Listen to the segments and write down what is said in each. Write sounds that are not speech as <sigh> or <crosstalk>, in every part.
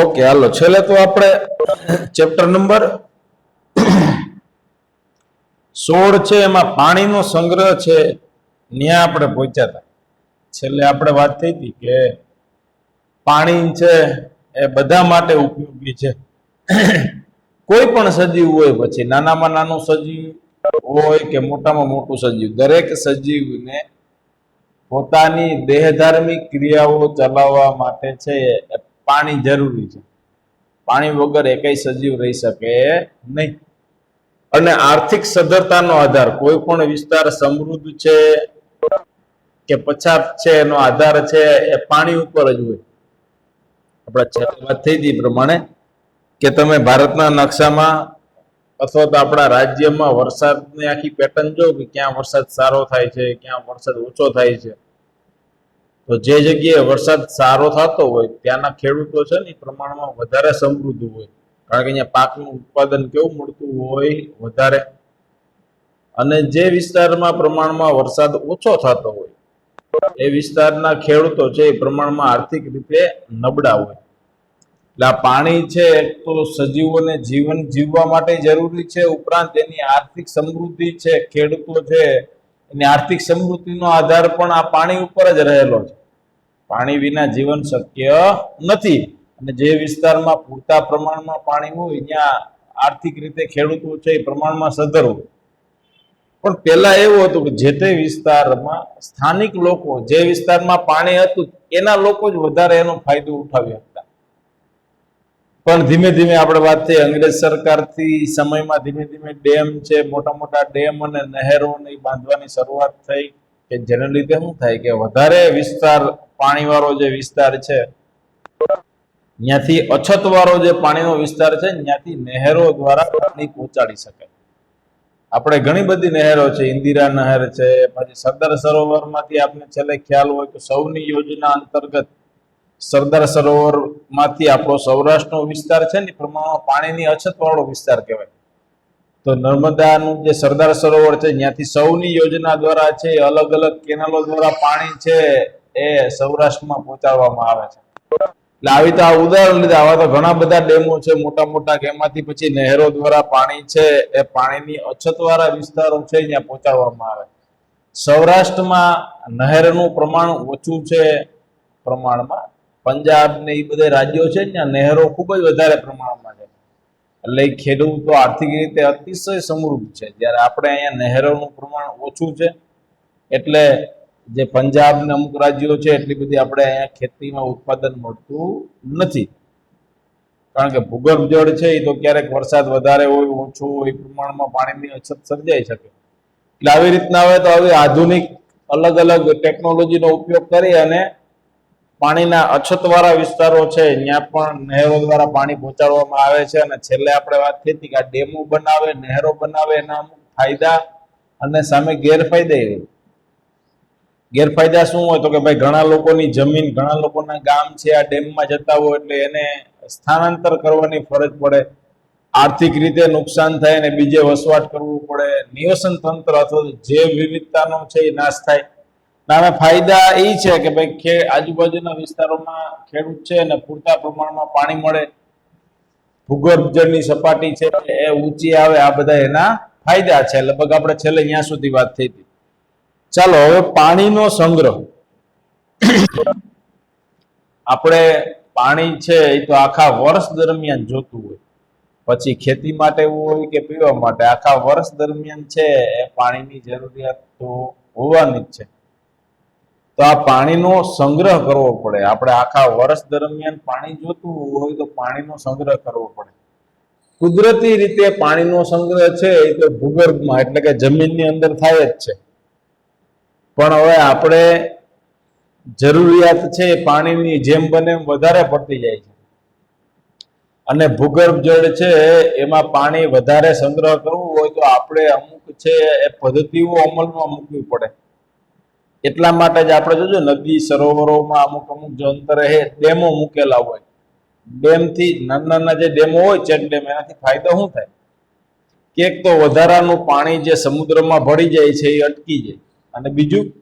Okay, હાલો. છેલ્લે તો આપણે ચેપ્ટર નંબર સોળ છે, એમાં પાણીનો સંગ્રહ છે ત્યાં આપણે પહોંચ્યા હતા. છેલ્લે આપણે વાત થઈ હતી કે પાણી છે, એ બધા માટે ઉપયોગી છે. કોઈ પણ સજીવ હોય પછી, નાનામાં નાનું સજીવ હોય કે મોટામાં મોટું સજીવ, દરેક સજીવને પોતાની દેહધાર્મિક ક્રિયાઓ ચલાવવા માટે છે પાણી જરૂરી છે. પાણી વગર એકેય સજીવ રહી શકે નહીં. અને આર્થિક સદ્ધરતાનો આધાર, કોઈ પણ વિસ્તાર સમૃદ્ધ છે કે પછાત છે એનો આધાર છે એ પાણી ઉપર જ હોય. આપણે વાત થઈ હતી પ્રમાણે કે તમે ભારતના નકશામાં અથવા તો આપણા રાજ્યમાં વરસાદની આખી પેટર્ન જો કે ક્યાં વરસાદ સારો થાય છે, ક્યાં વરસાદ ઓછો થાય છે. તો જે જગ્યાએ વરસાદ સારો થતો હોય, ત્યાંના ખેડૂતો છે ને એ પ્રમાણમાં વધારે સમૃદ્ધ હોય. કારણ કે અહીંયા પાકનું ઉત્પાદન કેવું મળતું હોય વધારે. અને જે વિસ્તારમાં પ્રમાણમાં વરસાદ ઓછો થતો હોય, એ વિસ્તારના ખેડૂતો છે એ પ્રમાણમાં આર્થિક રીતે નબળા હોય. એટલે આ પાણી છે તો સજીવોને જીવન જીવવા માટે જરૂરી છે, ઉપરાંત એની આર્થિક સમૃદ્ધિ છે, ખેડૂતો છે, એની આર્થિક સમૃદ્ધિનો આધાર પણ આ પાણી ઉપર જ રહેલો છે. પાણી વિના જીવન શક્ય નથી. અને જે વિસ્તારમાં પૂરતા પ્રમાણમાં પાણી હોય, ત્યાં આર્થિક રીતે ખેડૂતો છે એ પ્રમાણમાં સધરવું પણ પહેલા એવું હતું કે જે તે વિસ્તારમાં સ્થાનિક લોકો, જે વિસ્તારમાં પાણી હતું, એના લોકો જ વધારે એનો ફાયદો ઉઠાવી હતા પણ ધીમે ધીમે આપણે વાત થઈ, અંગ્રેજ સરકારથી સમયમાં ધીમે ધીમે ડેમ છે, મોટા મોટા ડેમ અને નહેરોને બાંધવાની શરૂઆત થઈ. કે જેને લીધે શું થાય કે વધારે વિસ્તાર પાણીવાળો જે વિસ્તાર છે, ત્યાંથી અછતવાળો જે પાણીનો વિસ્તાર છે, ત્યાંથી નહેરો દ્વારા પાણી પહોંચાડી શકાય. આપણે ઘણી બધી નહેરો છે, ઇન્દિરા નહેર છે, પછી સરદાર સરોવરમાંથી આપને છેલ્લે ખ્યાલ હોય તો સૌની યોજના અંતર્ગત સરદાર સરોવરમાંથી આપણો સૌરાષ્ટ્રનો વિસ્તાર છે ને પ્રમાણમાં પાણીની અછત વાળો વિસ્તાર કહેવાય. તો નર્મદાનું જે સરદાર સરોવર છે, ત્યાંથી સૌની યોજના દ્વારા છે અલગ અલગ કેનાલો દ્વારા પાણી છે, એ સૌરાષ્ટ્રમાં પહોંચાડવામાં આવે છે. એટલે આવી તો આ ઉદાહરણ લીધે, આવા તો ઘણા બધા ડેમો છે, મોટા મોટા એમાંથી પછી નહેરો દ્વારા પાણી છે, એ પાણીની અછતવાળા વિસ્તારો છે, ત્યાં પહોંચાડવામાં આવે. સૌરાષ્ટ્રમાં નહેરનું પ્રમાણ ઓછું છે પ્રમાણમાં. પંજાબ ને એ બધા રાજ્યો છે, ત્યાં નહેરો ખૂબ જ વધારે પ્રમાણમાં છે. એટલે ખેડૂતો આર્થિક રીતે અતિશય સમૃદ્ધ છે. જ્યારે આપણે અહીંયા નહેરોનું પ્રમાણ ઓછું છે, એટલે જે પંજાબ ને અમુક રાજ્યો છે, એટલી બધી આપણે અહીંયા ખેતીમાં ઉત્પાદન મળતું નથી. કારણ કે ભૂગર્ભ જળ છે એ તો ક્યારેક વરસાદ વધારે હોય, ઓછો હોય એ પ્રમાણમાં પાણીની અછત સર્જાઈ શકે. એટલે આવી રીતના હવે તો આવી આધુનિક અલગ અલગ ટેકનોલોજીનો ઉપયોગ કરી અને પાણીના અછતવાળા વિસ્તારો છે, ત્યાં પણ નહેરો દ્વારા પાણી પહોંચાડવામાં આવે છે અને છેલ્લે આપણે વાત થઈ હતી કે આ ડેમો બનાવે, નહેરો બનાવે એના ફાયદા અને સામે ગેરફાયદા હોય ગેરફાયદા શું હોય તો કે ભાઈ ઘણા લોકોની જમીન, ઘણા લોકોના ગામ છે, આ ડેમમાં જતા હોય એટલે એને સ્થાનાંતર કરવાની ફરજ પડે. આર્થિક રીતે નુકસાન થાય અને બીજે વસવાટ કરવું પડે. નિવસન તંત્ર અથવા જૈવ વિવિધતાનો છે એ નાશ થાય. નામે ફાયદા એ છે કે ભાઈ આજુબાજુના વિસ્તારોમાં ખેડૂત છે અને પૂરતા પ્રમાણમાં પાણી મળે ભૂગર્ભ જળની સપાટી છે એ ઊંચી આવે, આ બધા એના ફાયદા છે. લગભગ આપણે છેલ્લે અહીંયા સુધી વાત થઈ હતી. ચાલો, હવે પાણીનો સંગ્રહ. આપણે પાણી છે એ તો આખા વર્ષ દરમિયાન જોતું હોય. પછી ખેતી માટે હોય કે પીવા માટે. આખા વર્ષ દરમિયાન છે એ પાણીની જરૂરિયાત તો હોવાની જ છે. તો આ પાણીનો સંગ્રહ કરવો પડે. આપણે આખા વર્ષ દરમિયાન પાણી જોતું હોય તો પાણીનો સંગ્રહ કરવો પડે. કુદરતી રીતે પાણીનો સંગ્રહ છે એ તો ભૂગર્ભમાં, એટલે કે જમીનની અંદર થાય જ છે. પણ હવે આપણે જરૂરિયાત છે પાણીની જેમ બને એમ વધારે પડતી જાય છે. અને ભૂગર્ભ જળ છે એમાં પાણી વધારે સંગ્રહ કરવું હોય તો આપણે અમુક છે એ પદ્ધતિઓ અમલમાં મૂકવી પડે. એટલા માટે જ આપણે જોજો નદી, સરોવરોમાં અમુક અમુક જો અંતરે હે ડેમો મૂકેલા હોય. ડેમથી નાના નાના જે ડેમો હોય, ચેક ડેમ, એનાથી ફાયદો શું થાય? કે એક તો વધારાનું પાણી જે સમુદ્રમાં ભળી જાય છે, એ અટકી જાય. અને બીજું,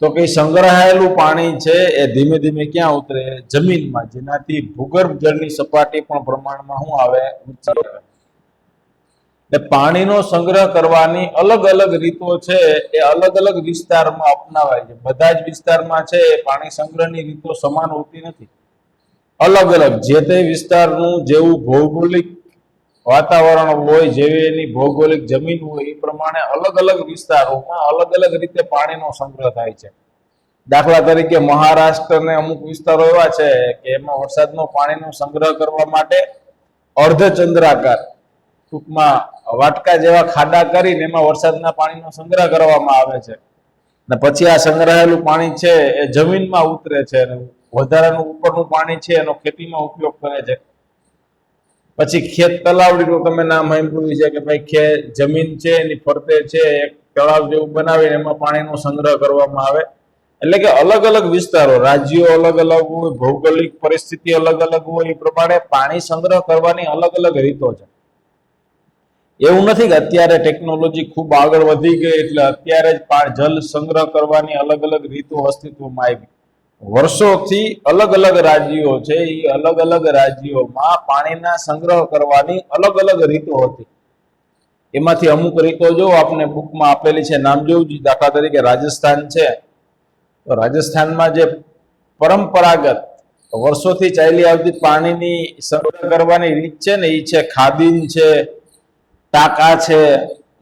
તો કે સંગ્રહાયેલું પાણી છે, એ ધીમે ધીમે ક્યાં ઉતરે? જમીનમાં. જેનાથી ભૂગર્ભ જળની સપાટી પણ પ્રમાણમાં શું આવે? ઊંચી આવે. એટલે પાણીનો સંગ્રહ કરવાની અલગ અલગ રીતો છે, એ અલગ અલગ વિસ્તારમાં અપનાવાય છે. બધા જ વિસ્તારમાં છે પાણી સંગ્રહની રીતો સમાન હોતી નથી. અલગ અલગ, જે તે વિસ્તારનું જેવું ભૌગોલિક વાતાવરણ હોય, જેવી એની ભૌગોલિક જમીન હોય, એ પ્રમાણે અલગ અલગ વિસ્તારોમાં અલગ અલગ રીતે પાણીનો સંગ્રહ થાય છે. દાખલા તરીકે મહારાષ્ટ્ર ને અમુક વિસ્તારો એવા છે કે એમાં વરસાદનો પાણીનો સંગ્રહ કરવા માટે અર્ધચંદ્રાકાર ટૂંકમાં વાટકા જેવા ખાડા કરીને એમાં વરસાદના પાણીનો સંગ્રહ કરવામાં આવે છે. ને પછી આ સંગ્રહાયેલું પાણી છે એ જમીનમાં ઉતરે છે વધારાનું ઉપરનું પાણી છે એનો ખેતીમાં ઉપયોગ કરે છે. પછી ખેત તલાવડીનું તમે નામ સાંભળ્યું છે કે ભાઈ ખે જમીન છે, એની ફરતે છે, એક તળાવ જેવું બનાવીને એમાં પાણીનો સંગ્રહ કરવામાં આવે. એટલે કે અલગ અલગ વિસ્તારો, રાજ્યો અલગ અલગ હોય, ભૌગોલિક પરિસ્થિતિ અલગ અલગ હોય એ પ્રમાણે પાણી સંગ્રહ કરવાની અલગ અલગ રીતો છે. એવું નથી કે અત્યારે ટેકનોલોજી ખૂબ આગળ વધી ગઈ એટલે અત્યારે જ જલ સંગ્રહ કરવાની અલગ અલગ રીતો અસ્તિત્વમાં આવી. વર્ષોથી અલગ અલગ રાજ્યો છે, એ અલગ અલગ રાજ્યોમાં પાણીના સંગ્રહ કરવાની અલગ અલગ રીતો હતી. એમાંથી અમુક રીતો જો આપણે બુકમાં આપેલી છે નામ જોવું દાખલા તરીકે રાજસ્થાન છે. તો રાજસ્થાનમાં જે પરંપરાગત વર્ષોથી ચાલી આવતી પાણીની સંગ્રહ કરવાની રીત છે ને એ છે ખાદીન છે ટાંકા છે,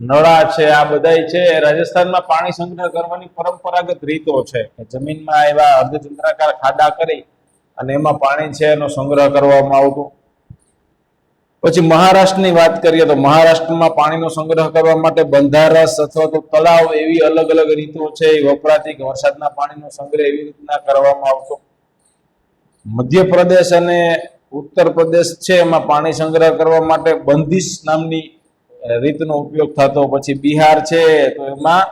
નળા છે, આ બધાય છે રાજસ્થાનમાં પાણી સંગ્રહ કરવાની પરંપરાગત રીતો છે કે જમીનમાં એવા અર્ધચંદ્રાકાર ખાડા કરી અને એમાં પાણી છે એનો સંગ્રહ કરવામાં આવતો. પછી મહારાષ્ટ્રની વાત કરીએ તો મહારાષ્ટ્રમાં પાણીનો સંગ્રહ કરવા માટે બંધારસ અથવા તો તળાવ એવી અલગ અલગ રીતો છે, એ વપરાતી વરસાદના પાણીનો સંગ્રહ એવી રીતના કરવામાં આવતો. મધ્યપ્રદેશ અને ઉત્તર પ્રદેશ છે, એમાં પાણી સંગ્રહ કરવા માટે બંદિશ નામની રીતનો ઉપયોગ થતો પછી બિહાર છે, તો એમાં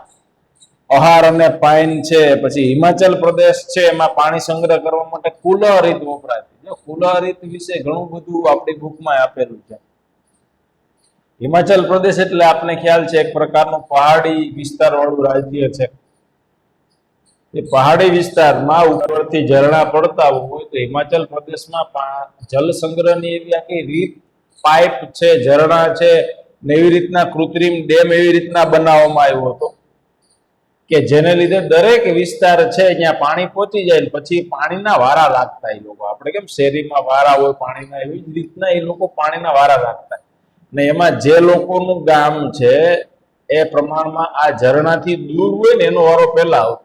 અહાર અને પાઇન છે, પછી હિમાચલ પ્રદેશ છે, એમાં પાણી સંગ્રહ કરવા માટે કુલહ રીત વપરાતી. જો કુલહ રીત વિશે ઘણું બધું આપણી બુકમાં આપેલું છે. હિમાચલ પ્રદેશ એટલે આપને ખ્યાલ છે, એક પ્રકારનું પહાડી વિસ્તાર વાળું રાજ્ય છે. એ પહાડી વિસ્તારમાં ઉપરથી ઝરણા પડતા હોય તો હિમાચલ પ્રદેશમાં જલ સંગ્રહની એવી આખી રીત, પાઇપ છે, ઝરણા છે ને એવી રીતના કૃત્રિમ ડેમ એવી રીતના બનાવવામાં આવ્યો હતો કે જેને લીધે દરેક વિસ્તાર છે જ્યાં પાણી પહોંચી જાય પછી પાણીના વારા લાગતા એ લોકો. આપણે કેમ શેરીમાં વારા હોય, પાણીના એવી જ રીતના એ લોકો પાણીના વારા લાગતા. ને એમાં જે લોકોનું ગામ છે એ પ્રમાણમાં આ ઝરણાથી દૂર હોય ને એનો વારો પહેલા આવતો.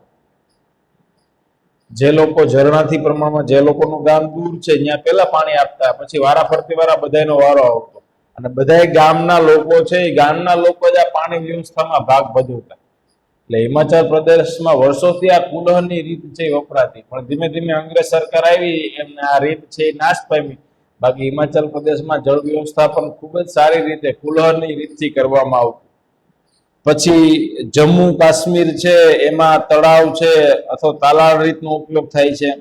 જે લોકો ઝરણાથી પ્રમાણમાં જે લોકોનું ગામ દૂર છે, ત્યાં પહેલા પાણી આપતા, પછી વારા ફરતી વારા બધાનો વારો આવતો. અને બધાય ગામના લોકો છે એ ગામના લોકો જ આ પાણી વ્યવસ્થામાં ભાગ ભજવતા. એટલે હિમાચલ પ્રદેશમાં વર્ષોથી આ કુલહની રીત છે વપરાતી. પણ ધીમે ધીમે અંગ્રેજ સરકાર આવી, એમને આ રીત છે નાશ પામી. બાકી હિમાચલ પ્રદેશમાં જળ વ્યવસ્થાપન ખૂબ જ સારી રીતે કુલહની રીતથી કરવામાં આવતું. પછી જમ્મુ કાશ્મીર છે, એમાં તળાવ છે, અથવા તાલાળ રીતનો ઉપયોગ થાય છે.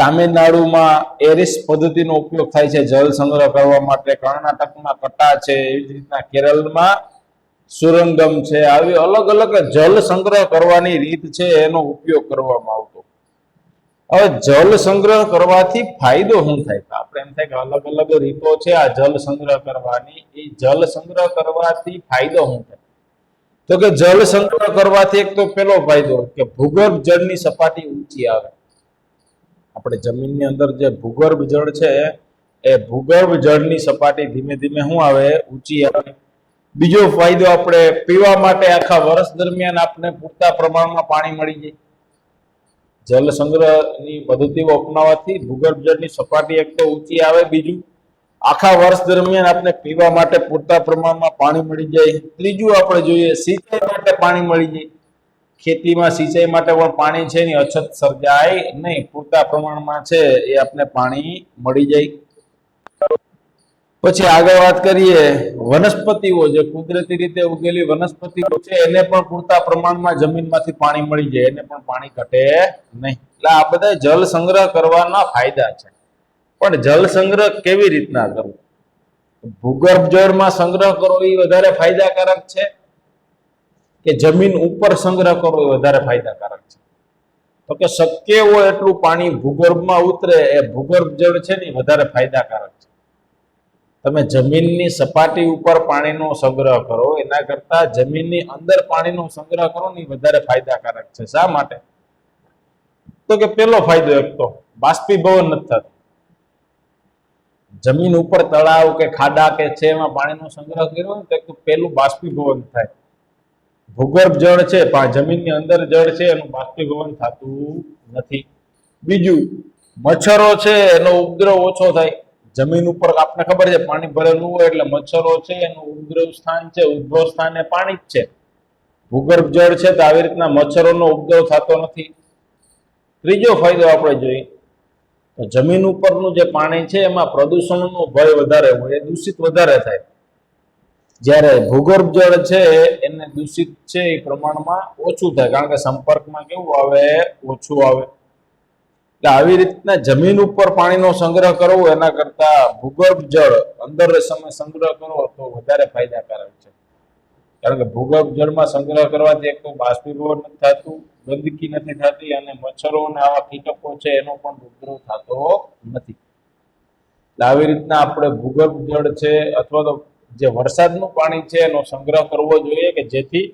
તામિલનાડુમાં એરિસ પદ્ધતિનો ઉપયોગ થાય છે જળ સંગ્રહ કરવા માટે. કર્ણાટકમાં કટા છે, એવી જ રીતના કેરળમાં સુરંગમ છે. આવી અલગ અલગ જળ સંગ્રહ કરવાની રીત છે, એનો ઉપયોગ કરવામાં આવતો. હવે જળ સંગ્રહ કરવાથી ફાયદો શું થાય? આપણે એમ થાય કે અલગ અલગ રીતો છે આ જળ સંગ્રહ કરવાની. એ જળ સંગ્રહ કરવાથી ફાયદો શું થાય? તો કે જળ સંગ્રહ કરવાથી એક તો પેલો ફાયદો કે ભૂગર્ભ જળની સપાટી ઊંચી આવે. આપણે જમીનની અંદર જે ભૂગર્ભ જળ છે, એ ભૂગર્ભ જળની સપાટી ધીમે ધીમે શું આવે? ઊંચી આવે. બીજો ફાયદો આપણે પીવા માટે આખા વર્ષ દરમિયાન આપણે પૂરતા પ્રમાણમાં પાણી મળી જાય. જળ સંગ્રહની પદ્ધતિઓ અપનાવવાથી ભૂગર્ભ જળની સપાટી એક તો ઊંચી આવે, બીજું આખા વર્ષ દરમિયાન આપણે પીવા માટે પૂરતા પ્રમાણમાં પાણી મળી જાય. ત્રીજું આપણે જોઈએ, સિંચાઈ માટે પાણી મળી જાય. ખેતીમાં સિંચાઈ માટે પણ પાણી છે એની અછત સર્જાય નહીં. પૂરતા પ્રમાણમાં છે એ આપણે પાણી મળી જાય. પછી આગળ વાત કરીએ, વનસ્પતિઓ જે કુદરતી રીતે ઉગેલી વનસ્પતિઓ છે, એને પણ પૂરતા પ્રમાણમાં જમીનમાંથી પાણી મળી જાય, એને પણ પાણી ઘટે નહીં. એટલે આ બધા જળ સંગ્રહ કરવાના ફાયદા છે. પણ જળ સંગ્રહ કેવી રીતના કરવો? ભૂગર્ભ જળમાં સંગ્રહ કરવો એ વધારે ફાયદાકારક છે? કે જમીન ઉપર સંગ્રહ કરવો એ વધારે ફાયદાકારક છે. તો કે શક્ય હોય એટલું પાણી ભૂગર્ભમાં ઉતરે એ ભૂગર્ભ જળ છે ને વધારે ફાયદાકારક છે. તમે જમીનની સપાટી ઉપર પાણીનો સંગ્રહ કરો, એના કરતા જમીનની અંદર પાણીનો સંગ્રહ કરો ને વધારે ફાયદાકારક છે. શા માટે? તો કે પેલો ફાયદો એક તો, બાષ્પીભવન નથી થતું. જમીન ઉપર તળાવ કે ખાડા કે છે એમાં પાણીનો સંગ્રહ કર્યો ને તો એક તો પેલું બાષ્પીભવન થાય. ભૂગર્ભ જળ છે, પણ જમીનની અંદર જળ છે, એનું બાષ્પીભવન થતું નથી. બીજું, મચ્છરો છે, એનો ઉપદ્રવ ઓછો થાય. જમીન ઉપર આપણે ખબર છે, પાણી ભરેલું હોય એટલે મચ્છરો છે, એનું ઉપદ્રવ સ્થાન છે, ઉદ્ભવ સ્થાન એ પાણી જ છે. ભૂગર્ભ જળ છે, તો આવી રીતના મચ્છરોનો ઉપદ્રવ થતો નથી. ત્રીજો ફાયદો આપણે જોઈએ જમીન ઉપરનું જે પાણી છે, એમાં પ્રદૂષણનો ભય વધારે હોય, એ દૂષિત વધારે થાય. જ્યારે ભૂગર્ભ જળ છે, એને દૂષિત છે એ પ્રમાણમાં ઓછું થાય. કારણ કે સંપર્કમાં કેવું આવે? ઓછું આવે. એટલે આવી રીતના જમીન ઉપર પાણીનો સંગ્રહ કરવો, એના કરતા ભૂગર્ભ જળ અંદર સમય સંગ્રહ કરવો તો વધારે ફાયદાકારક છે. કારણ કે ભૂગર્ભ જળમાં સંગ્રહ કરવાથી એક તો બાષ્પીભવન નથી થતું, ગંદકી નથી થતી અને મચ્છરો અને આવા કીટકો છે એનો પણ ઉપદ્રવ થતો નથી. આવી રીતના આપણે ભૂગર્ભ જળ છે અથવા તો જે વરસાદનું પાણી છે એનો સંગ્રહ કરવો જોઈએ કે જેથી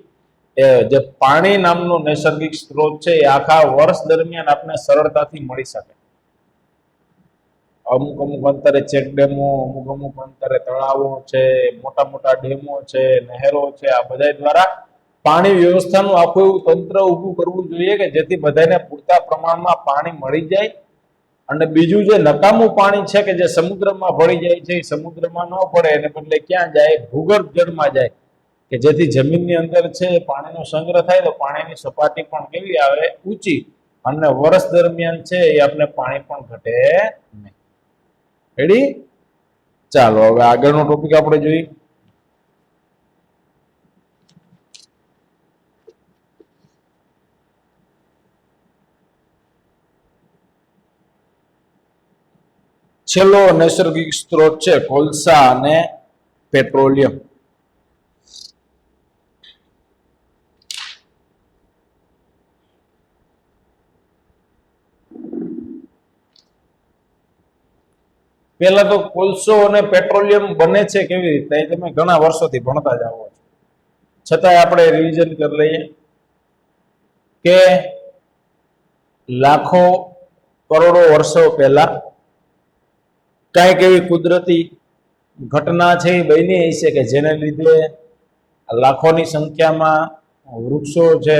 જે પાણી નામનો નૈસર્ગિક સ્ત્રોત છે એ આખા વર્ષ દરમિયાન આપણે સરળતાથી મળી શકે. અમુક અમુક અંતરે ચેક ડેમો, અમુક અમુક અંતરે તળાવો છે, મોટા મોટા ડેમો છે, નહેરો છે, આ બધા દ્વારા પાણી વ્યવસ્થાનું આખું એવું તંત્ર ઊભું કરવું જોઈએ કે જેથી બધાને પૂરતા પ્રમાણમાં પાણી મળી જાય અને બીજું જે નકામું પાણી છે કે જે સમુદ્રમાં ભળી જાય છે, એ સમુદ્રમાં ન પડે, એને બદલે ક્યાં જાય? ભૂગર્ભ જળમાં જાય. કે જેથી જમીનની અંદર છે, પાણીનો સંગ્રહ થાય, તો પાણીની સપાટી પણ કેવી આવે? ઊંચી. અને વર્ષ દરમિયાન છે, એ આપણે પાણી પણ ઘટે નહીં. રેડી ચાલો, હવે આગળનો ટોપિક આપણે જોઈએ. છેલ્લો નૈસર્ગિક સ્ત્રોત છે કોલસા અને પેટ્રોલિયમ. પેલા તો કોલસો અને પેટ્રોલિયમ બને છે કેવી રીતે? તમે ઘણા વર્ષોથી ભણતા જ આવો છો. છતાંય આપણે રિવિઝન કરી લઈએ કે લાખો કરોડો વર્ષો પહેલા કાંઈક એવી કુદરતી ઘટના છે એ બની હશે કે જેને લીધે લાખોની સંખ્યામાં વૃક્ષો છે,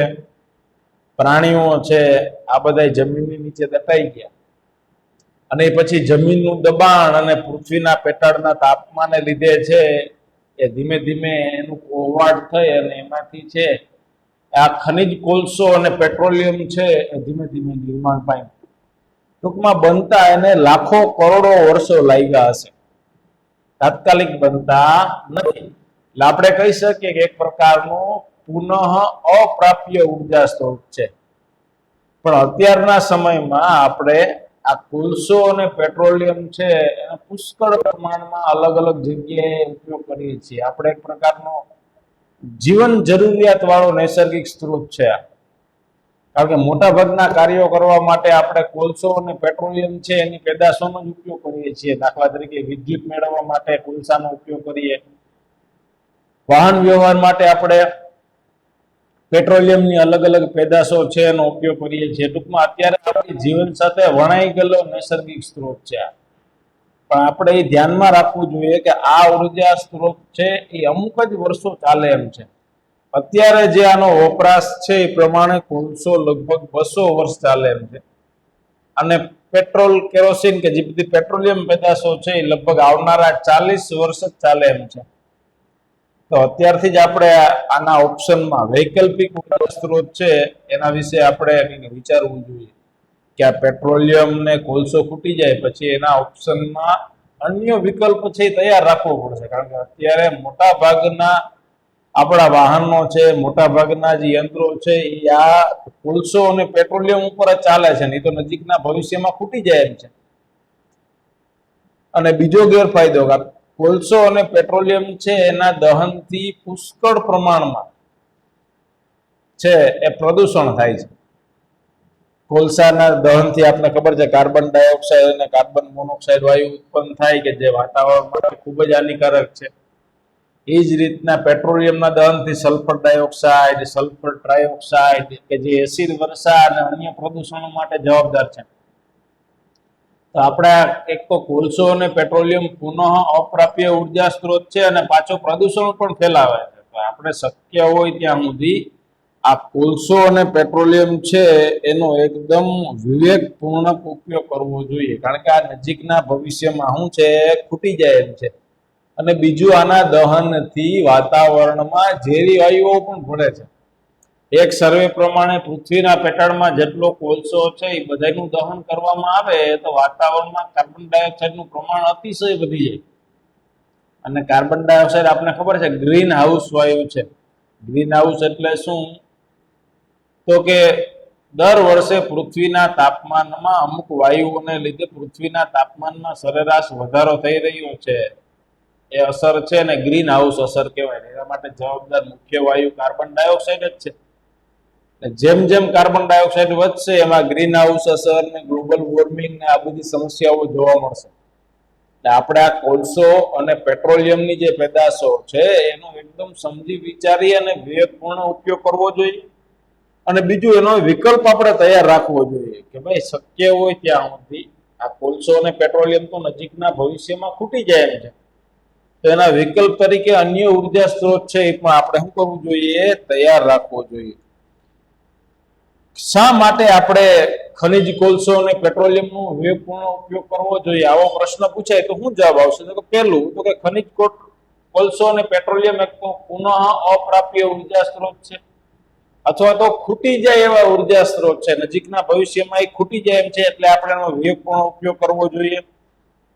પ્રાણીઓ છે, આ બધા જમીનની નીચે દટાઈ ગયા. અને પછી જમીનનું દબાણ અને પૃથ્વીના પેટાળના તાપમાને લીધે છે એ ધીમે ધીમે એનું કોવાડ થઈ અને એમાંથી છે, આ ખનિજ કોલસો અને પેટ્રોલિયમ છે એ ધીમે ધીમે નિર્માણ પામ્યું. ટૂંકમાં બનતા એને લાખો કરોડો વર્ષો લાગ્યા હશે. તાત્કાલિક બનતા નથી. એટલે આપણે કહી શકીએ કે એક પ્રકારનું પુનઃ અપ્રાપ્ય ઊર્જા સ્ત્રોત છે. પણ અત્યારના સમયમાં આપણે આ કોલસો અને પેટ્રોલિયમ છે, એનો પુષ્કળ પ્રમાણમાં અલગ અલગ જગ્યાએ ઉપયોગ કરીએ છીએ. આપણે એક પ્રકારનો જીવન જરૂરિયાત વાળો નૈસર્ગિક સ્ત્રોત છે આ. કારણ કે મોટા ભાગના કાર્યો કરવા માટે આપણે કોલસો અને પેટ્રોલિયમ છે, એની પેદાશોનો જ ઉપયોગ કરીએ છીએ. દાખલા તરીકે વિદ્યુત મેળવવા માટે કોલસાનો ઉપયોગ કરીએ. વાહન વ્યવહાર માટે આપણે પેટ્રોલિયમની અલગ અલગ પેદાશો છે, એનો ઉપયોગ કરીએ છીએ. ટૂંકમાં અત્યારે આપણી જીવન સાથે વણાઈ ગયેલો નૈસર્ગિક સ્ત્રોત છે પણ આપણે એ ધ્યાનમાં રાખવું જોઈએ કે આ ઊર્જા સ્ત્રોત છે, એ અમુક જ વર્ષો ચાલે એમ છે. અત્યારે જે આનો વપરાશ છે એ પ્રમાણે કોલસો લગભગ બસો વર્ષ ચાલે એમ છે. અને પેટ્રોલ કેરોસીન કે જે બધી પેટ્રોલિયમ પેદાશો છે એ લગભગ આવનારા ચાલીસ વર્ષ જ ચાલે એમ છે. તો અત્યારથી જ આપણે આના ઓપ્શનમાં વૈકલ્પિક ઊર્જા સ્ત્રોત છે એના વિશે આપણે વિચારવું જોઈએ. કે આ પેટ્રોલિયમ ને કોલસો ખૂટી જાય પછી એના ઓપ્શનમાં અન્ય વિકલ્પ છે તૈયાર રાખવો પડશે. કારણ કે અત્યારે મોટા ભાગના આપણા વાહનો છે મોટા ભાગના જે યંત્રો છે એ આ કોલસો અને પેટ્રોલિયમ ઉપર જ ચાલે છે નહીં તો નજીકના ભવિષ્યમાં ખૂટી જાય એમ છે. અને બીજો ગેરફાયદો કોલસો અને પેટ્રોલિયમ છે, એના દહનથી પુષ્કળ પ્રમાણમાં છે, એ પ્રદૂષણ થાય છે. કોલસાના દહનથી આપણને ખબર છે, કાર્બન ડાયોક્સાઇડ અને કાર્બન મોનોક્સાઇડ વાયુ ઉત્પન્ન થાય કે જે વાતાવરણ માટે ખૂબ જ હાનિકારક છે. એ જ રીતના પેટ્રોલિયમના દહનથી સલ્ફર ડાયોક્સાઇડ, સલ્ફર ટ્રાયોક્સાઇડ કે જે એસિડ વર્ષા અને અન્ય પ્રદૂષણો માટે જવાબદાર છે. તો આપણે એક તો કોલસો અને પેટ્રોલિયમ પુનઃ અપ્રાપ્ય ઊર્જા સ્ત્રોત છે અને પાછો પ્રદૂષણ પણ ફેલાવે છે. તો આપણે શક્ય હોય ત્યાં સુધી આ કોલસો અને પેટ્રોલિયમ છે એનો એકદમ વિવેકપૂર્ણ ઉપયોગ કરવો જોઈએ. કારણ કે આ નજીકના ભવિષ્યમાં શું છે? ખૂટી જાય એમ છે. અને બીજું આના દહનથી વાતાવરણમાં ઝેરી વાયુઓ પણ ભળે છે. એક સર્વે પ્રમાણે પૃથ્વીના પેટાળમાં જેટલો કોલસો છે, એ બધાનું દહન કરવામાં આવે તો વાતાવરણમાં કાર્બન ડાયોક્સાઇડનું પ્રમાણ અતિશય વધી જાય. અને કાર્બન ડાયોક્સાઇડ આપણને ખબર છે ગ્રીન હાઉસ વાયુ છે. ગ્રીન હાઉસ એટલે શું? તો કે દર વર્ષે પૃથ્વીના તાપમાનમાં અમુક વાયુઓને લીધે પૃથ્વીના તાપમાનમાં સરેરાશ વધારો થઈ રહ્યો છે. એ અસર છે ને ગ્રીન હાઉસ અસર કહેવાય એના માટે જવાબદાર મુખ્ય વાયુ કાર્બન ડાયોક્સાઇડ જ છે. જેમ જેમ કાર્બન ડાયોક્સાઇડ વધશે, એમાં ગ્રીન હાઉસ અસર ને ગ્લોબલ વોર્મિંગ ને આ બધી સમસ્યાઓ જોવા મળશે. આપણે આ કોલસો અને પેટ્રોલિયમની જે પેદાશો છે, એનો એકદમ સમજી વિચારી અને વિવેકપૂર્ણ ઉપયોગ કરવો જોઈએ. અને બીજું, એનો વિકલ્પ આપણે તૈયાર રાખવો જોઈએ કે ભાઈ શક્ય હોય ત્યાં સુધી આ કોલસો અને પેટ્રોલિયમ તો નજીકના ભવિષ્યમાં ખૂટી જાય એમ છે. તો એના વિકલ્પ તરીકે અન્ય ઊર્જા સ્ત્રોત છે એ પણ આપણે શું કરવું જોઈએ? તૈયાર રાખવો જોઈએ. શા માટે આપણે ખનિજ કોલસો અને પેટ્રોલિયમનો વિવેકપૂર્ણ ઉપયોગ કરવો જોઈએ? આવો પ્રશ્ન પૂછાય તો શું જવાબ આવશે? તો પહેલું, તો કે ખનિજ કોલસો અને પેટ્રોલિયમ એક તો પુનઃ અપ્રાપ્ય ઊર્જા સ્ત્રોત છે. અથવા તો ખૂટી જાય એવા ઊર્જા સ્ત્રોત છે. નજીકના ભવિષ્યમાં એ ખૂટી જાય એમ છે, એટલે આપણે એનો વિવેકપૂર્ણ ઉપયોગ કરવો જોઈએ.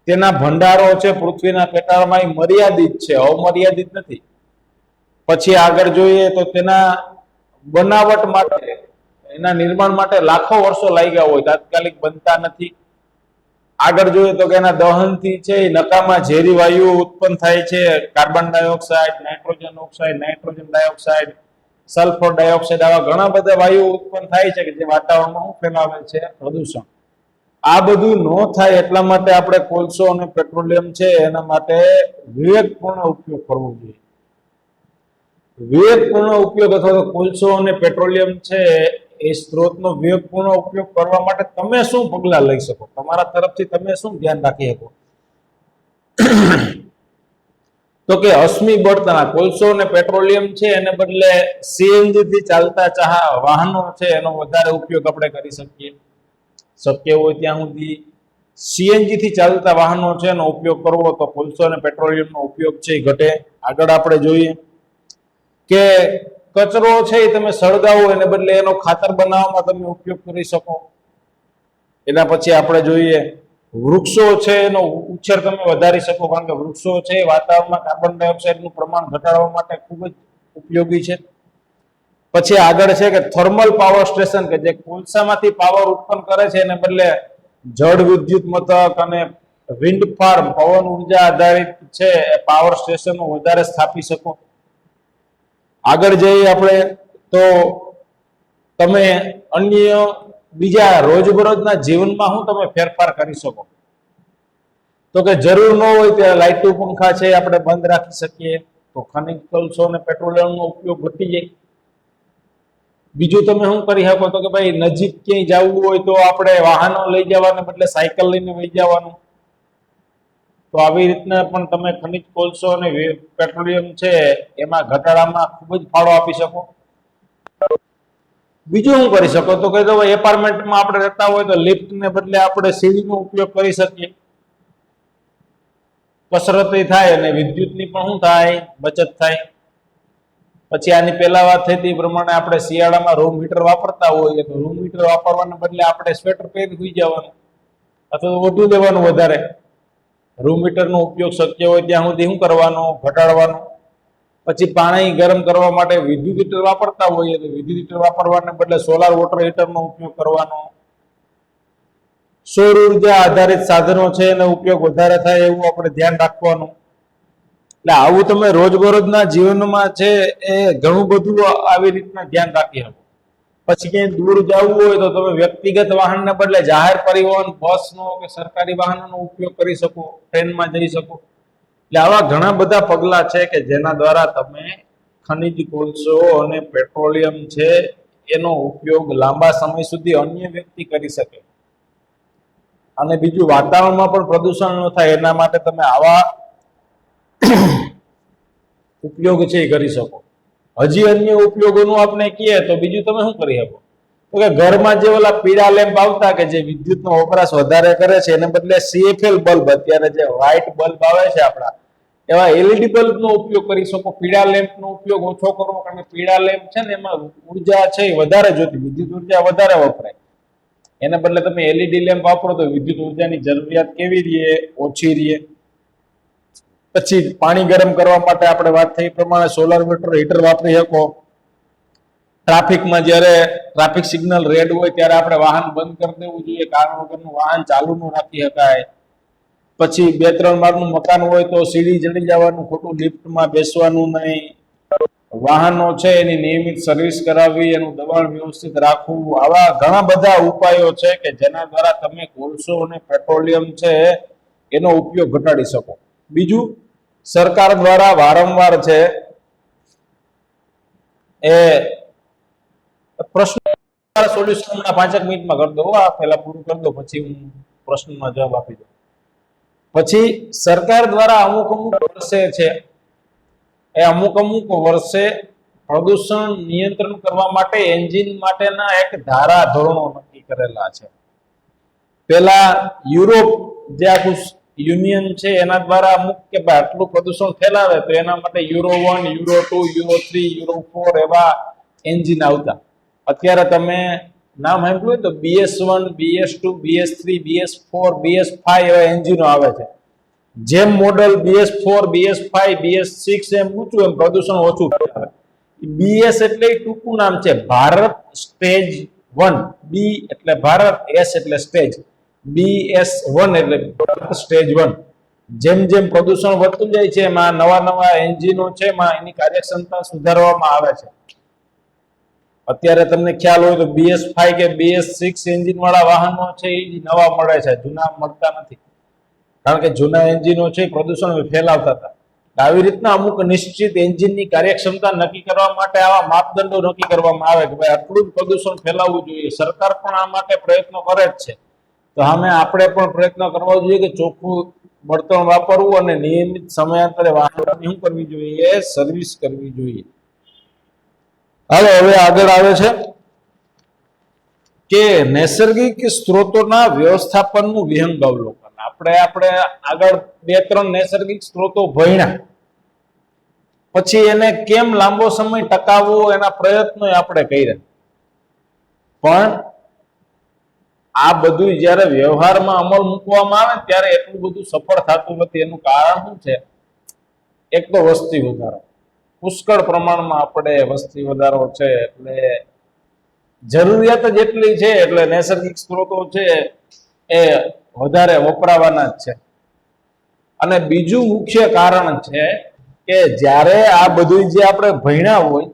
તેના ભંડારો છે, પૃથ્વીના પેટાળમાં એ મર્યાદિત છે, અમર્યાદિત નથી. પછી આગળ જોઈએ તો તેના બનાવટ માટે, એના નિર્માણ માટે લાખો વર્ષો લાગ્યા હોય, તાત્કાલિક બનતા નથી. આગળ જોઈએ તો કે એના દહનથી છે, એ નકામાં ઝેરી વાયુ ઉત્પન્ન થાય છે, carbon dioxide, nitrogen oxide, nitrogen dioxide, sulphur dioxide, આવા ઘણા બધા વાયુ ઉત્પન્ન થાય છે કે જે વાતાવરણમાં ફેલાવે છે, પ્રદૂષણ. આ બધું ન થાય એટલા માટે આપણે કોલસો અને પેટ્રોલિયમ છે, એના માટે વિવેકપૂર્ણ ઉપયોગ કરવો જોઈએ. વિવેકપૂર્ણ ઉપયોગ અથવા તો કોલસો અને પેટ્રોલિયમ છે, એ સ્ત્રોતનો વિવેકપૂર્ણ ઉપયોગ કરવા માટે તમે શું પગલાં લઈ શકો? તમારા તરફથી તમે શું ધ્યાન રાખી શકો? તો કે અશ્મિ બળતણા, કોલસો અને પેટ્રોલિયમ છે, એને બદલે સીએનજી થી ચાલતા ચાહ વાહનો છે, એનો વધારે ઉપયોગ આપણે કરી શકીએ. શક્ય હોય ત્યાં સુધી સીએનજીથી ચાલતા વાહનો છે એનો ઉપયોગ કરવો તો કોલસો અને પેટ્રોલિયમનો ઉપયોગ છે એ ઘટે. આગળ આપણે જોઈએ કે કચરો છે એ તમે સળગાવો એને બદલે એનો ખાતર બનાવવામાં તમે ઉપયોગ કરી શકો. એના પછી આપણે જોઈએ વૃક્ષો છે એનો ઉછેર તમે વધારી શકો કારણ કે વૃક્ષો છે વાતાવરણમાં કાર્બન ડાયોક્સાઇડનું પ્રમાણ ઘટાડવા માટે ખૂબ જ ઉપયોગી છે. પછી આગળ છે કે થર્મલ પાવર સ્ટેશન કે જે કોલસામાંથી પાવર ઉત્પન્ન કરે છે, એને બદલે જળ વિદ્યુત મથક અને વિન્ડ ફાર્મ પવન ઊર્જા આધારિત છે, એ પાવર સ્ટેશનો વધારે સ્થાપી શકો. આગળ જઈએ આપણે, તો તમે અન્ય બીજા રોજબરોજના જીવનમાં શું તમે ફેરફાર કરી શકો. તો કે જરૂર ન હોય ત્યારે લાઇટો પંખા છે, આપણે બંધ રાખી શકીએ. તો ખનિજ કોલસો અને પેટ્રોલિયમનો ઉપયોગ ઘટી જાય. બીજું તમે શું કરી શકો? તો કે ભાઈ નજીક ક્યાંય જવું હોય તો આપણે વાહનો લઈ જવાને બદલે સાયકલ લઈને લઈ જવાનું. તો આવી રીતના પણ તમે ખનિજ કોલસો અને પેટ્રોલિયમ છે, એમાં ઘટાડામાં ખૂબ જ ફાળો આપી શકો. બીજું શું કરી શકો? તો કે ભાઈ એપાર્ટમેન્ટમાં આપણે રહેતા હોય તો લિફ્ટને બદલે આપણે સીડીનો ઉપયોગ કરી શકીએ. કસરત થાય અને વિદ્યુતની પણ શું થાય? બચત થાય. પછી આની પહેલા વાત થઈ હતી પ્રમાણે આપણે શિયાળામાં રૂમ હીટર વાપરતા હોઈએ તો રૂમ હીટર વાપરવાને બદલે આપણે સ્વેટર પહેરી સુઈ જવાનું. અથવા તો ઓઢું લેવાનું વધારે. રૂમ હીટરનો ઉપયોગ શક્ય હોય ત્યાં સુધી શું કરવાનો? ઘટાડવાનો. પછી પાણી ગરમ કરવા માટે વિદ્યુત હીટર વાપરતા હોઈએ તો વિદ્યુત હીટર વાપરવાને બદલે સોલાર વોટર હીટરનો ઉપયોગ કરવાનો. સૌર ઊર્જા આધારિત સાધનો છે એનો ઉપયોગ વધારે થાય એવું આપણે ધ્યાન રાખવાનું. એટલે આવું તમે રોજબરોજના જીવનમાં છે એ ઘણું બધું આવી રીતના ધ્યાન રાખી શકો. પછી ક્યાંય દૂર જવું હોય તો તમે વ્યક્તિગત વાહનને બદલે જાહેર પરિવહન, બસનો કે સરકારી વાહનોનો ઉપયોગ કરી શકો, ટ્રેનમાં જઈ શકો. એટલે આવા ઘણા બધા પગલાં છે કે જેના દ્વારા તમે ખનિજ કોલસો અને પેટ્રોલિયમ છે એનો ઉપયોગ લાંબા સમય સુધી અન્ય વ્યક્તિ કરી શકે. અને બીજું વાતાવરણમાં પણ પ્રદૂષણ ન થાય એના માટે તમે આવા <coughs> ઉપયોગ છે એ કરી શકો. હજી અન્ય ઉપયોગોનું આપણે કહીએ તો બીજું તમે શું કરી શકો? તો કે ઘરમાં જે ઓલા પીળા લેમ્પ આવતા કે જે વિદ્યુતનો વપરાશ વધારે કરે છે, એને બદલે સીએફએલ બલ્બ, અત્યારે જે વ્હાઇટ બલ્બ આવે છે આપણા, એવા એલઈડી બલ્બનો ઉપયોગ કરી શકો. પીળા લેમ્પનો ઉપયોગ ઓછો કરવો, કારણ કે પીળા લેમ્પ છે ને એમાં ઊર્જા છે એ વધારે જોતી, વિદ્યુત ઊર્જા વધારે વપરાય. એને બદલે તમે એલઈડી લેમ્પ વાપરો તો વિદ્યુત ઉર્જાની જરૂરિયાત કેવી રહે? ઓછી રહે. પછી પાણી ગરમ કરવા માટે આપણે વાત થઈ પ્રમાણે સોલાર મીટર હીટર વાપરી શકો. ટ્રાફિકમાં જ્યારે ટ્રાફિક સિગ્નલ રેડ હોય ત્યારે આપણે વાહન બંધ કરી દેવું જોઈએ. કારણ વગરનું વાહન ચાલુ ન રાખી શકાય. પછી બે ત્રણ માળનું મકાન હોય તો સીડી ચડી જવાનું, ખોટું લિફ્ટમાં બેસવાનું નહીં. વાહનો છે એની નિયમિત સર્વિસ કરાવવી, એનું દબાણ વ્યવસ્થિત રાખવું. આવા ઘણા બધા ઉપાયો છે કે જેના દ્વારા તમે કોલસો અને પેટ્રોલિયમ છે એનો ઉપયોગ ઘટાડી શકો. બીજું સરકાર દ્વારા વારંવાર છે એ પ્રશ્ન સોલ્યુશન પાંચેક મિનિટમાં કરી દો. આ પહેલા પૂરું કરી દો, પછી હું પ્રશ્નનો જવાબ આપી દઉં. પછી સરકાર દ્વારા અમુક અમુક વર્ષે છે એ અમુક અમુક વર્ષે પ્રદૂષણ નિયંત્રણ કરવા માટે એન્જિન માટેના એક ધારા ધોરણો નક્કી કરેલા છે. પેલા યુરોપ જે આખું યુનિયન છે, એના દ્વારા અમુક કે આટલું પ્રદૂષણ ફેલાવે તો એના માટે Euro one Euro two Euro three Euro four એવા એન્જિન આવતા. અત્યારે તમે નામ સાંભળ્યું હોય તો BS one BS two BS three BS four BS five એવા એન્જિનો આવે છે. જેમ model BS four BS five BS six એમ ઊંચું, એમ પ્રદૂષણ ઓછું ફેલાવે. બીએસ એટલે ટૂંકું નામ છે, ભારત સ્ટેજ વન બી એટલે ભારત એસ એટલે સ્ટેજ બીએસ વન એટલે સ્ટેજ વન જેમ જેમ પ્રદૂષણ વધતું જાય છે, એમાં નવા નવા એન્જિનો છે, એમાં એની કાર્યક્ષમતા સુધારવામાં આવે છે. અત્યારે તમને ખ્યાલ હોય તો બીએસ ફાઈવ કે બીએસ સિક્સ એન્જિન વાળા વાહનો છે, એ નવા મળે છે. જૂના મળતા નથી. કારણ કે જૂના એન્જિનો છે પ્રદૂષણ ફેલાવતા હતા. આવી રીતના અમુક નિશ્ચિત એન્જિનની કાર્યક્ષમતા નક્કી કરવા માટે આવા માપદંડો નક્કી કરવામાં આવે કે ભાઈ આટલું જ પ્રદૂષણ ફેલાવવું જોઈએ. સરકાર પણ આ માટે પ્રયત્નો કરે જ છે. તો સામે આપણે પણ પ્રયત્ન કરવા જોઈએ કે ચોખ્ખું બળતણ વાપરવું અને નિયમિત સમયાંતરે વાહનોની શું કરવી જોઈએ? સર્વિસ કરવી જોઈએ. હાલો, હવે આગળ આવે છે કે નૈસર્ગિક સ્ત્રોતોના વ્યવસ્થાપનનું વિહંગ અવલોકન. આપણે આપણે આગળ બે, ત્રણ નૈસર્ગિક સ્ત્રોતો ભણ્યા. પછી એને કેમ લાંબો સમય ટકાવવો એના પ્રયત્નો આપણે કર્યા. પણ આ બધું જ્યારે વ્યવહારમાં અમલ મૂકવામાં આવે ત્યારે એટલું બધું સફળ થતું નથી. એનું કારણ શું છે? એક તો વસ્તી વધારો. પુષ્કળ પ્રમાણમાં આપણે વસ્તી વધારો છે એટલે જરૂરિયાત જ એટલી છે, એટલે નૈસર્ગિક સ્ત્રોતો છે એ વધારે વપરાવાના જ છે. અને બીજું મુખ્ય કારણ છે કે જ્યારે આ બધું જે આપણે ભણ્યા હોય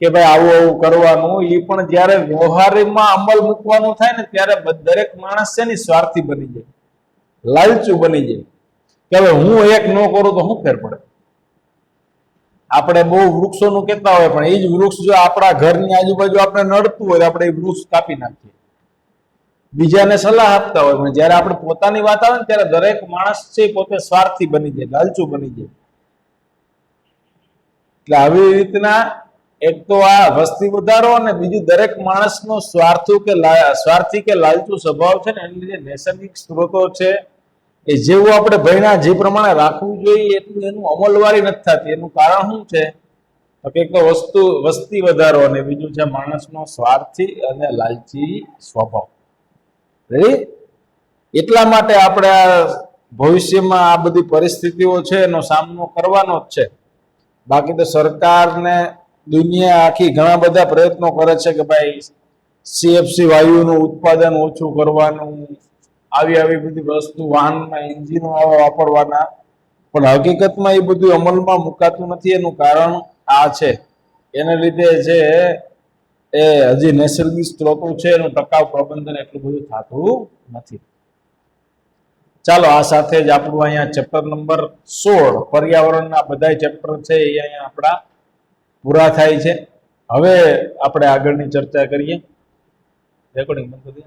કે ભાઈ આવું આવું કરવાનું એ પણ જ્યારે વ્યવહારમાં અમલ મૂકવાનું થાય ને ત્યારે દરેક માણસ છે ને સ્વાર્થી બની જાય. લાલચું બની જાય. કે હવે હું એક ન કરું તો શું ફેર પડે? આપણે બહુ વૃક્ષોનું કહેતા હોય, પણ એ જ વૃક્ષ જો આપણા ઘરની આજુબાજુ આપણે નડતું હોય તો આપણે એ વૃક્ષ કાપી નાખીએ. બીજાને સલાહ આપતા હોય, પણ જ્યારે આપણે પોતાની વાત આવે ને ત્યારે દરેક માણસ છે પોતે સ્વાર્થી બની જાય, લાલચું બની જાય. એટલે આવી રીતના એક તો આ વસ્તી વધારો અને બીજું દરેક માણસનો સ્વાર્થુ કે સ્વાર્થી કે લાલચુ સ્વભાવ છે ને એની લીધે નૈસર્ગિક સ્ત્રોતો છે એ જેવું આપણે ભણ્યા જે પ્રમાણે રાખવું જોઈએ એટલું એનું અમલવારી નથી થતી. એનું કારણ શું છે? તો એક તો વસ્તુ, વસ્તી વધારો અને બીજું છે માણસનો સ્વાર્થી અને લાલચી સ્વભાવ? એટલા માટે આપણે આ ભવિષ્યમાં આ બધી પરિસ્થિતિઓ છે એનો સામનો કરવાનો જ છે. બાકી તો સરકારને દુનિયા આખી ઘણા બધા પ્રયત્નો કરે છે કે ભાઈ સીએફસી વાયુનું ઉત્પાદન ઓછું કરવાનું, આવી આવી બધી વસ્તુ, વાહનમાં એન્જિનો વાપરવાના. પણ હકીકતમાં એ બધું અમલમાં મુકાતું નથી. એનું કારણ આ છે. એને લીધે જે એ હજી નૈસર્ગિક સ્ત્રોતો છે, એનું ટકાઉ પ્રબંધન એટલું બધું થતું નથી. ચાલો, આ સાથે જ આપણું અહીંયા ચેપ્ટર નંબર સોળ, પર્યાવરણના બધા ચેપ્ટર છે એ અહીંયા આપણા પૂરા થાય છે. હવે આપણે આગળની ચર્ચા કરીએ. રેકોર્ડિંગ બંધ કરી